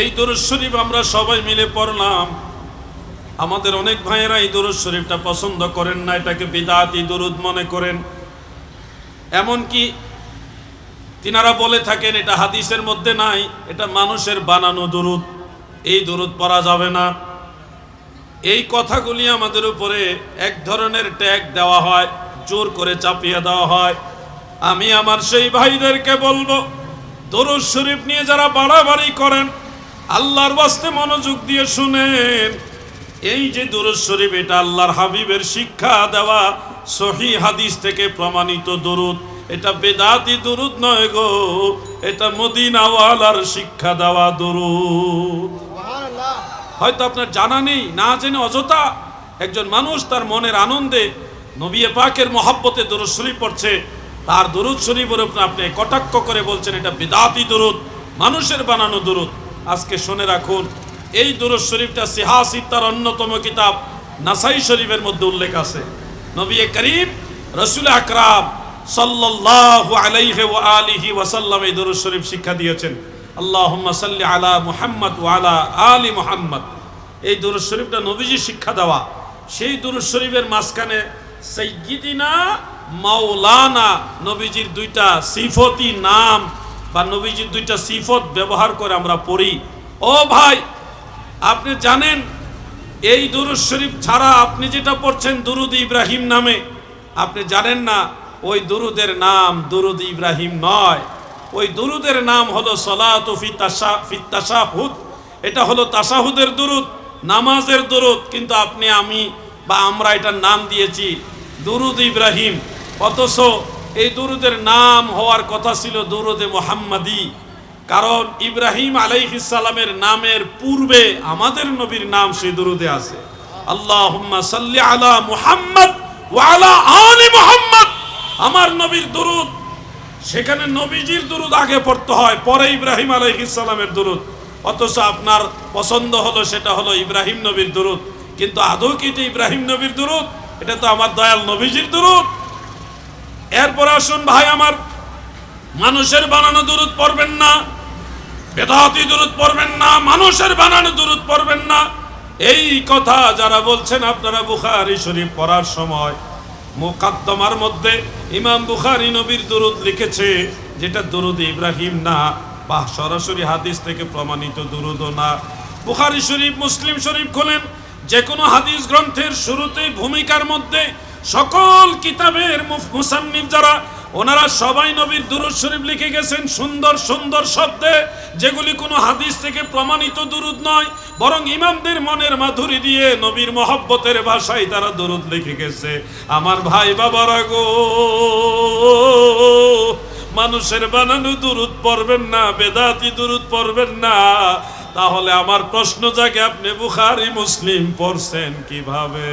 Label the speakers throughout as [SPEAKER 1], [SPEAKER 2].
[SPEAKER 1] এই দরুদ শরীফ আমরা সবাই মিলে পড়লাম। আমাদের অনেক ভাইয়েরা এই দরুদ শরীফটা পছন্দ করেন না, এটাকে বিদাতি দরুদ মনে করেন। এমনকি তিনারা বলে থাকেন, এটা হাদিসের মধ্যে নাই, এটা মানুষের বানানো দরুদ, এই দরুদ পড়া যাবে না। এই কথাগুলি আমাদের উপরে এক ধরনের ট্যাগ দেওয়া হয়, জোর করে চাপিয়ে দেওয়া হয়। আমি আমার সেই ভাইদেরকে বলব, দরুদ শরীফ নিয়ে যারা বাড়াবাড়ি করেন আল্লাহর বাস্তে মনোযোগ দিয়ে শুনেন। এই যে দরুদ শরীফ এটা আল্লাহর হাবিবের শিক্ষা দেওয়া সহি হাদিস থেকে প্রমাণিত দরুদ। এটা বেদাতি দরুদ নয় গো এটা মদিনাওয়ালার শিক্ষা দেওয়া দরুদ। হয়তো আপনার জানা নেই না জেনে অযথা একজন মানুষ তার মনের আনন্দে নবী পাকের মহাব্বতে দরুদ শরীফ পড়ছে। তার দরুদ শরীফের উপর আপনি কটাক্ষ করে বলছেন এটা বিদাতি দরুদ মানুষের বানানো দরুদ। আজকে শুনে রাখুন, এই দরুদ শরীফটা সিহাসিদ তার অন্যতম কিতাব, নাসাই শরীফের মধ্যে উল্লেখ আছে। নবী করিম, রসুল আকরাম সাল্লাল্লাহু আলাইহি ওয়া আলিহি ওয়াসাল্লাম এই দরুদ শরীফ শিক্ষা দিয়েছেন। আল্লাহুম্মা সাল্লি আলা মুহাম্মদ ওয়া আলা আলি মুহাম্মদ। এই দরুদ শরীফটা নবীজি শিক্ষা দেওয়া। সেই দরুদ শরীফের মাঝখানে সাইয়্যিদিনা মাওলানা নবীজির দুইটা সিফতি নাম বা নবীজির দুইটা সিফত ব্যবহার করে আমরা পড়ি। ও ভাই, আপনি জানেন, এই দুরুদ শরীফ ছাড়া আপনি যেটা পড়ছেন দুরুদ ইব্রাহিম নামে, আপনি জানেন না, ওই দুরুদের নাম দুরুদ ইব্রাহিম নয়। ওই দুরুদের নাম হলো সলাত ফিত্তাশাহুদ এটা হলো তাসাহুদের দুরুদ, নামাজের দুরুদ, কিন্তু আপনি, আমি বা আমরা এটার নাম দিয়েছি দুরুদ ইব্রাহিম। অথচ এই দুরুদের নাম হওয়ার কথা ছিল দুরুদে মোহাম্মদী। কারণ ইব্রাহিম আলাইহিসালামের নামের পূর্বে আমাদের নবীর নাম সেই দুরুদে আছে। আল্লাহুম্মা সাল্লি আলা মুহাম্মদ ওয়া আলা মুহাম্মদ। আমার নবীর দুরুদ, সেখানে নবীজির দুরুদ আগে পড়তে হয়, পরে ইব্রাহিম আলাইহিসালামের দুরুদ। অথচ আপনার পছন্দ হলো সেটা হলো ইব্রাহিম নবীর দুরুদ। কিন্তু আদৌ কি এটা ইব্রাহিম নবীর দুরুদ? এটা তো আমার দয়াল নবীজির দুরুদ। এরপর আসুন ভাই আমার। মানুষের বানানো দুরুদ পড়বেন না। বেদাতি দুরুদ পড়বেন না। মানুষের বানানো দুরুদ পড়বেন না। এই কথা যারা বলছেন, আপনারা বুখারি শরীফ পড়ার সময় মোকাদ্দমার মধ্যে ইমাম বুখারি নবীর দুরুদ লিখেছে, যেটা দুরুদ ইব্রাহিম না বা সরাসরি হাদিস থেকে প্রমাণিত দুরুদও না। বুখারি শরীফ, মুসলিম শরীফ খোলেন, যে কোনো হাদিস গ্রন্থের শুরুতেই ভূমিকার মধ্যে সকল কিতাবের মুসান্নিফ যারা, ওনারা সবাই নবীর দুরুদ শরীফ লিখে গেছেন সুন্দর সুন্দর শব্দে, যেগুলি কোনো হাদিস থেকে প্রমাণিত দুরুদ নয়, বরং ইমামদের মনের মাধুরী দিয়ে নবীর মহব্বতের ভাষায় তারা দুরুদ লিখে গেছে। আমার ভাই বাবারা গো, মানুষের বানানো দুরুদ পড়বেন না, বেদাতি দুরুদ পড়বেন না। তাহলে আমার প্রশ্ন জাগে, আপনি বুখারি, মুসলিম পড়ছেন কীভাবে?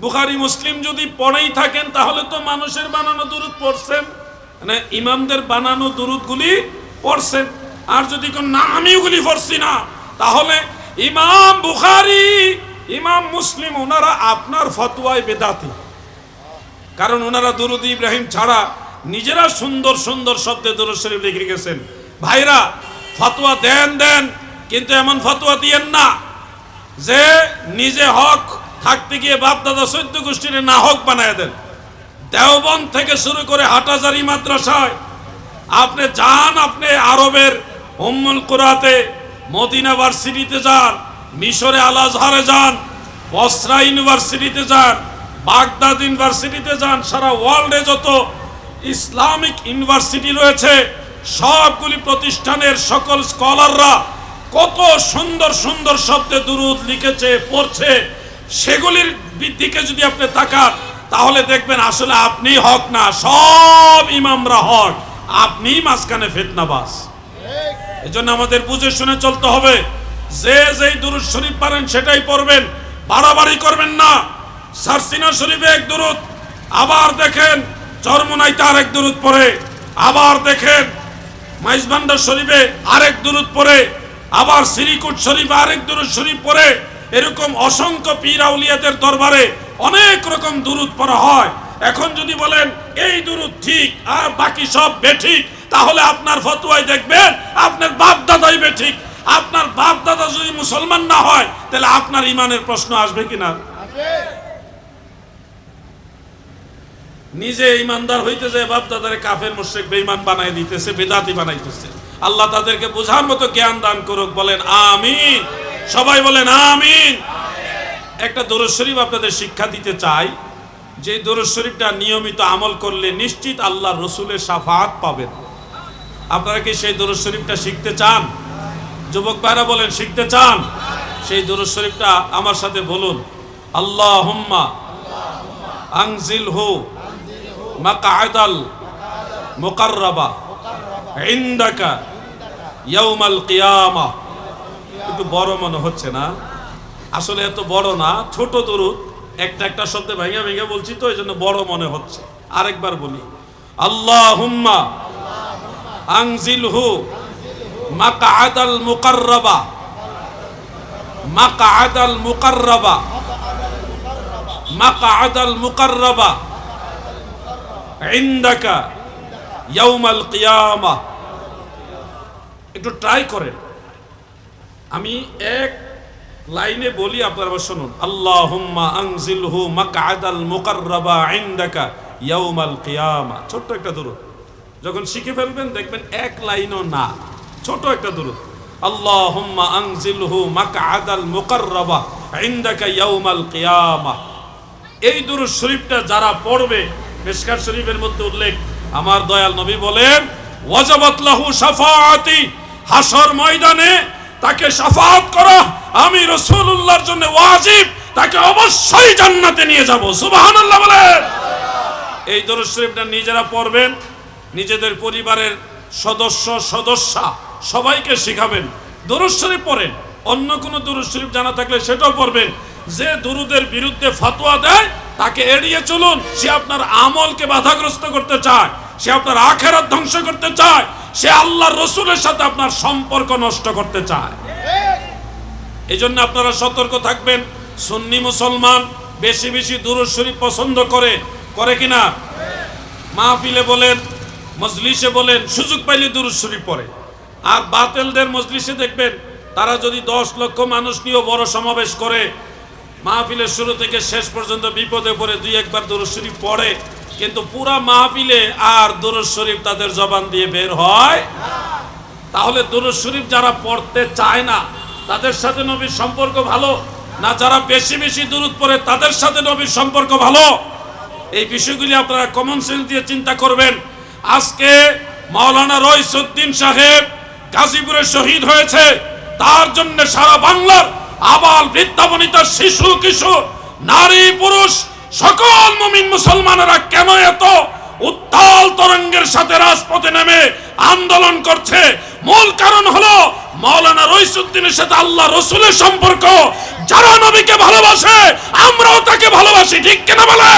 [SPEAKER 1] বুখারি, মুসলিম যদি পড়েই থাকেন, তাহলে তো মানুষের বানানো দুরুদ পড়ছেন। মানে ইমামদের বানানো দুরুদগুলি পড়ছেন। আর যদি কোন না আমি ওগুলি পড়ছি না, তাহলে ইমাম বুখারি, ইমাম মুসলিম, ওনারা আপনার ফতোয়ায় বেদাতি। কারণ ওনারা দুরুদ ইব্রাহিম ছাড়া নিজেরা সুন্দর সুন্দর শব্দে দুরুদ শরীফ লিখে গেছেন। ভাইরা, ফতোয়া দেন দেন, কিন্তু এমন ফতোয়া দিয়েন না যে নিজে হক থাকতে গিয়ে বাপ দাদা চৈদ্য গোষ্ঠীর না হক বানায় দেন। দেওবন থেকে শুরু করে হাটাজারি মাদ্রাসায়। আপনি যান, আপনি আরবের উম্মুল কুরাতে, মদিনা ভার্সিটিতে যান, মিশরে আল আজহারে যান, বসরা ইউনিভার্সিটিতে যান, বাগদাদ ইউনিভার্সিটিতে যান, সারা ওয়ার্ল্ডে যত ইসলামিক ইউনিভার্সিটি রয়েছে, সবগুলি প্রতিষ্ঠানের সকল স্কলাররা কত সুন্দর সুন্দর শব্দে দুরুদ লিখেছে, পড়ছে সেগুলির দিকে যদি আপনি তাকান, তাহলে দেখবেন আসলে আপনি হক না, সব ইমামরা হক। আপনিই মাঝখানে ফেতনাবাস এই জন্য আমাদের বুঝে শুনে চলতে হবে, যে যেই দুরুদ শরীফ পারেন সেটাই পড়বেন, বাড়াবাড়ি করবেন না। সারসিনা শরীফে এক দুরুদ, আবার দেখেন চরমনাইতে আরেক দুরুদ পড়ে, আবার দেখেন মাইজবান্ডার শরীফে আরেক দুরুদ পড়ে, আবার সিরিকুট শরীফে আরেক দুরুদ শরীফ পড়ে এরকম অসংখ্য পীর আউলিয়াদের দরবারে অনেক রকম দুরুদ পড়া হয়। এখন যদি বলেন এই দুরুদ ঠিক আর বাকি সব বেঠিক তাহলে আপনার ফতোয়ায় দেখবেন আপনার বাপ দাদাই বেঠিক। আপনার বাপ দাদা যদি মুসলমান না হয় তাহলে আপনার ইমানের প্রশ্ন আসবে কিনা? নিজে ইমানদার হইতে যায় বাপ দাদারে কাফের মুশরিক বেঈমান বানাই দিতেছে বেদাতি বানাইতেছে। আল্লাহ তাদেরকে বোঝার মতো জ্ঞান দান করুক বলেন আমিন। সবাই বলেন আমিন। একটা দরুদ শরীফ আপনাদের শিক্ষা দিতে চাই। যে দরুদ শরীফটা নিয়মিত আমল করলে নিশ্চিত আল্লাহ রসুলের সাফাত পাবেন। আপনারা কি সেই দরুদ শরীফটা শিখতে চান? যুবক ভাইরা বলেন, শিখতে চান? সেই দরুদ শরীফটা আমার সাথে বলুন। আল্লাহ হুম্মা আংজিল হু মাকাআদাল মুকাররাবা ইনদাকা ইয়াউমাল কিয়ামা। একটু বড় মনে হচ্ছে না। আসলে এত বড় না, ছোট দরুদ, একটা একটা শব্দে ভেঙে ভেঙে বলছি তো এই জন্য বড় মনে হচ্ছে। আরেকবার বলি আল্লাহ হুম্মা আংজিল হু ইনদাকা ইয়াউমাল কিয়ামা। একটু ট্রাই করেন। আমি এক লাইনে বলি আপনারা শুনুন। আল্লাহুম্মা আনজিলহু মাকআদাল মুকাররাবা ইনদাকা ইয়াউমাল কিয়ামা। ছোট্ট একটা দরুদ। যখন শিখে ফেলবেন, দেখবেন এক লাইনও না। ছোট একটা দরুদ। আল্লাহুম্মা আনজিলহু মুকাররাবা ইনদাকা ইয়াউমাল কিয়ামা। এই দুরুদ শরীফটা যারা পড়বে মিশকাত শরীফের মধ্যে উল্লেখ, আমার দয়াল নবী বলেন, ওয়াজাবাত লাহু হাসর ময়দানে তাকে শাফাত করা। আমি রাসূলুল্লাহর জন্য ওয়াজিব, তাকে অবশ্যই জান্নাতে নিয়ে যাব। বলেন। এই দরুদ শরীফটা নিজেরা পড়বেন, নিজেদের পরিবারের সদস্য, সদস্যা সবাইকে শিখাবেন। দরুদ শরীফ পড়েন। অন্য কোনো দরুদ শরীফ জানা থাকলে সেটাও পড়বেন। যে দুরুদের বিরুদ্ধে ফতোয়া দেয়, তাকে এড়িয়ে চলুন। সে আপনার আমলকে বাধাগ্রস্ত করতে চায়, সে আপনার আখেরাত ধ্বংস করতে চায়। সে আল্লাহর রসুলের সাথে আপনার সম্পর্ক নষ্ট করতে চায়। এই জন্য আপনারা সতর্ক থাকবেন। সুন্নি মুসলমান বেশি বেশি দুরুদ শরীফ পছন্দ করে করে কিনা? মাহফিলে বলেন, মজলিসে বলেন, সুযোগ পাইলে দুরুদ শরীফ পড়ে। আর বাতেলদের মজলিসে দেখবেন, তারা যদি দশ লক্ষ মানুষ নিয়েও বড় সমাবেশ করে, মাহফিলের শুরু থেকে শেষ পর্যন্ত বিপদে পড়ে দুই একবার দুরুদ শরীফ পড়ে। কিন্তু পুরা মাহফিলে আর দুরুদ শরীফ তাদের জবান দিয়ে বের হয়। তাহলে দুরুদ শরীফ যারা পড়তে চায় না, তাদের সাথে নবীর সম্পর্ক ভালো? না যারা বেশি বেশি দূরত পড়ে, তাদের সাথে নবীর সম্পর্ক ভালো? এই বিষয়গুলি আপনারা কমন সেন্স দিয়ে চিন্তা করবেন। আজকে মাওলানা রইসুদ্দিন সাহেব গাজীপুরে শহীদ হয়েছে। তার জন্য সারা বাংলার আবাল বৃদ্ধাবনিতা শিশু কিশোর নারী পুরুষ সকল মুমিন মুসলমানেরা কেন এত উত্তাল তরঙ্গের সাথে রাজপথে নেমে আন্দোলন করছে? মূল কারণ হলো মাওলানা রইসুদ্দিনের সাথে আল্লাহ রসুলের সম্পর্ক। যারা নবীকে ভালোবাসে, আমরাও তাকে ভালোবাসি, ঠিক কিনা বলে?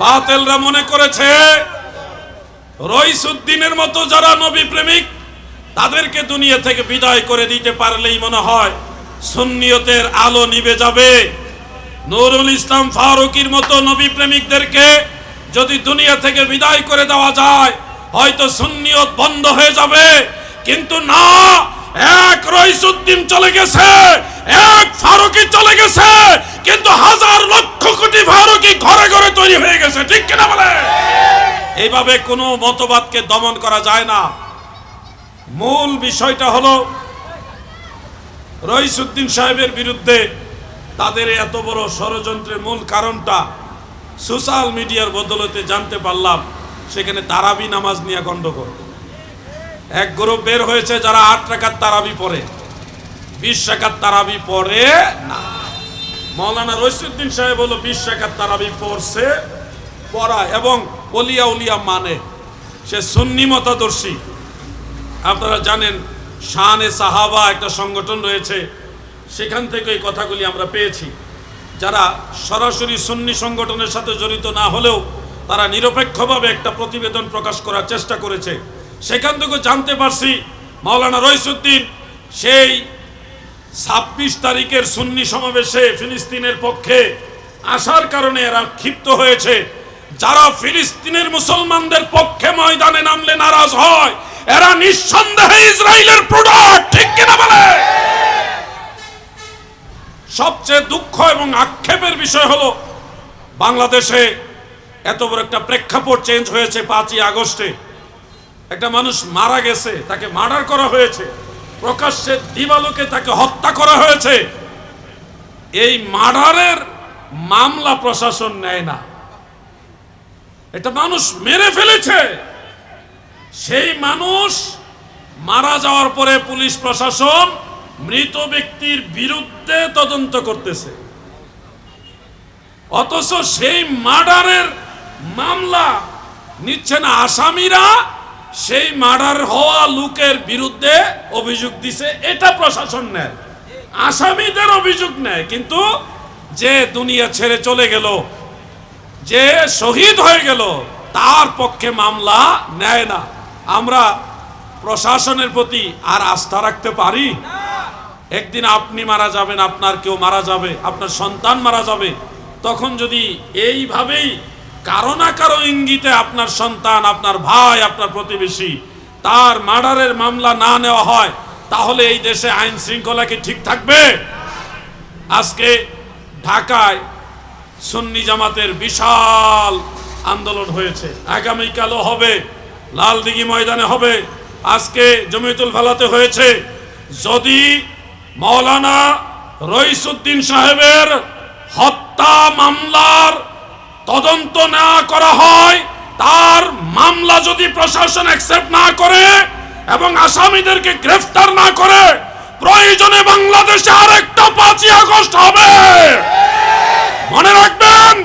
[SPEAKER 1] বাতেলরা মনে করেছে, রইসুদ্দিনের মতো যারা নবী প্রেমিক তাদেরকে দুনিয়া থেকে বিদায় করে দিতে পারলেই মনে হয় সুন্নিয়তের আলো নিবে যাবে। নুরুল ইসলাম ফারুকির মতো নবী প্রেমিকদেরকে যদি দুনিয়া থেকে বিদায় করে দেওয়া যায়, হয়তো সুন্নিয়ত বন্ধ হয়ে যাবে। কিন্তু না, এক রইসুদ্দিন চলে গেছে, এক ফারুকি চলে গেছে, কিন্তু হাজার লক্ষ কোটি ফারুকি ঘরে ঘরে তৈরি হয়ে গেছে। ঠিক কিনা বলে? এইভাবে কোনো মতবাদকে দমন করা যায় না। মূল বিষয়টা হলো, রইসুদ্দিন সাহেবের বিরুদ্ধে তাদের এত বড় ষড়যন্ত্রের মূল কারণটা সোশ্যাল মিডিয়ার বদলতে জানতে পারলাম, সেখানে তারাবি নামাজ নিয়ে গণ্ডগোল এক গ্রুপ বের হয়েছে যারা আট টাকার তারাবি পড়ে, বিশ টাকার তারাবি পড়ে না। মৌলানা রইসুদ্দিন সাহেব হলো বিশ টাকার তারাবি পড়ছে, পড়া এবং অলিয়া উলিয়া মানে সে সুন্নি মতাদর্শী। আপনারা জানেন, শানে সাহাবা একটা সংগঠন রয়েছে। সেখান থেকে এই কথাগুলি আমরা পেয়েছি। যারা সরাসরি সুন্নি সংগঠনের সাথে জড়িত না হলেও তারা নিরপেক্ষভাবে একটা প্রতিবেদন প্রকাশ করার চেষ্টা করেছে। সেখান থেকে জানতে পারছি, মাওলানা রইসুদ্দিন সেই ছাব্বিশ তারিখের সুন্নি সমাবেশে ফিলিস্তিনের পক্ষে আসার কারণে এরা ক্ষিপ্ত হয়েছে। যারা ফিলিস্তিনের মুসলমানদের পক্ষে ময়দানে নামলে নারাজ হয়, এরা নিঃসন্দেহে ইসরায়েলের প্রোডাক্ট ঠিক কিনা বলে? সবচেয়ে দুঃখ এবং আক্ষেপের বিষয় হলো, বাংলাদেশে এত বড় একটা প্রেক্ষাপট চেঞ্জ হয়েছে পাঁচই আগস্টে। একটা মানুষ মারা গেছে, তাকে মার্ডার করা হয়েছে, প্রকাশ্যে দিবালোকে তাকে হত্যা করা হয়েছে। এই মার্ডারের মামলা প্রশাসন নেয় না। এটা মানুষ মেরে ফেলেছে। সেই মানুষ মারা যাওয়ার পরে পুলিশ প্রশাসন মৃত ব্যক্তির বিরুদ্ধে তদন্ত করতেছে। অথচ সেই মার্ডারের মামলা নিচ্ছে না আসামিরা, সেই মার্ডার হওয়া লোকের বিরুদ্ধে অভিযোগ দিছে, এটা প্রশাসন নেয়। আসামিদের অভিযোগ নেয়, কিন্তু যে দুনিয়া ছেড়ে চলে গেল যে শহীদ হয়ে গেল, তার পক্ষে মামলা নেয় না। আমরা প্রশাসনের প্রতি আর আস্থা রাখতে পারি? একদিন আপনি মারা যাবেন, আপনার কেউ মারা যাবে, আপনার সন্তান মারা যাবে। তখন যদি এইভাবেই কারও না কারও ইঙ্গিতে আপনার সন্তান, আপনার ভাই, আপনার প্রতিবেশী তার মার্ডারের মামলা না নেওয়া হয়, তাহলে এই দেশে আইন শৃঙ্খলা কি ঠিক থাকবে? আজকে ঢাকায় সুন্নি জামাতের বিশাল আন্দোলন হয়েছে। আগামীকালও হবে লালদিঘি ময়দানে হবে। আজকে জমিতুল ফালাতে হয়েছে। যদি মৌলানা রইসুদ্দিন সাহেবের হত্যা মামলার তদন্ত না করা হয়, তার মামলা যদি প্রশাসন অ্যাকসেপ্ট না করে এবং আসামিদেরকে গ্রেফতার না করে, প্রয়োজনে বাংলাদেশে আরেকটা পাঁচই আগস্ট হবে। মনে রাখবেন।